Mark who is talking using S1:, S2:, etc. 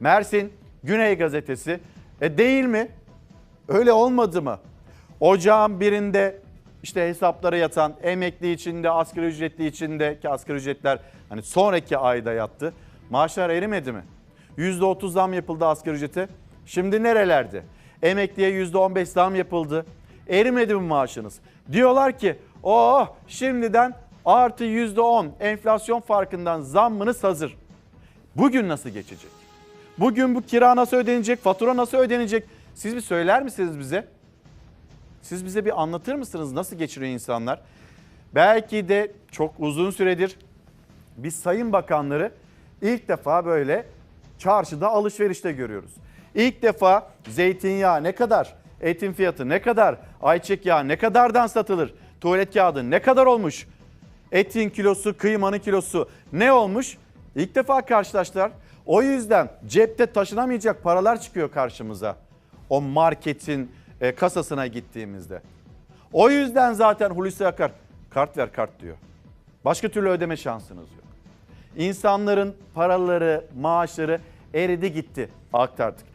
S1: Mersin Güney Gazetesi. E değil mi? Öyle olmadı mı? Ocağın birinde işte hesaplara yatan emekli içinde, asgari ücretli içinde ki asgari ücretler hani sonraki ayda yattı. Maaşlar erimedi mi? %30 zam yapıldı asgari ücrete. Şimdi nerelerde? Emekliye %15 zam yapıldı. Erimedi mi maaşınız? Diyorlar ki oh şimdiden artı %10 enflasyon farkından zammınız hazır. Bugün nasıl geçecek? Bugün bu kira nasıl ödenecek? Fatura nasıl ödenecek? Siz bir söyler misiniz bize? Siz bize bir anlatır mısınız nasıl geçiriyor insanlar? Belki de çok uzun süredir biz sayın bakanları ilk defa böyle çarşıda alışverişte görüyoruz. İlk defa zeytinyağı ne kadar, etin fiyatı ne kadar, ayçiçek yağı ne kadardan satılır, tuvalet kağıdı ne kadar olmuş, etin kilosu, kıymanın kilosu ne olmuş? İlk defa karşılaştılar. O yüzden cepte taşınamayacak paralar çıkıyor karşımıza. O marketin e, kasasına gittiğimizde. O yüzden zaten Hulusi Akar kart ver kart diyor. Başka türlü ödeme şansınız yok. İnsanların paraları, maaşları eridi gitti aktardık.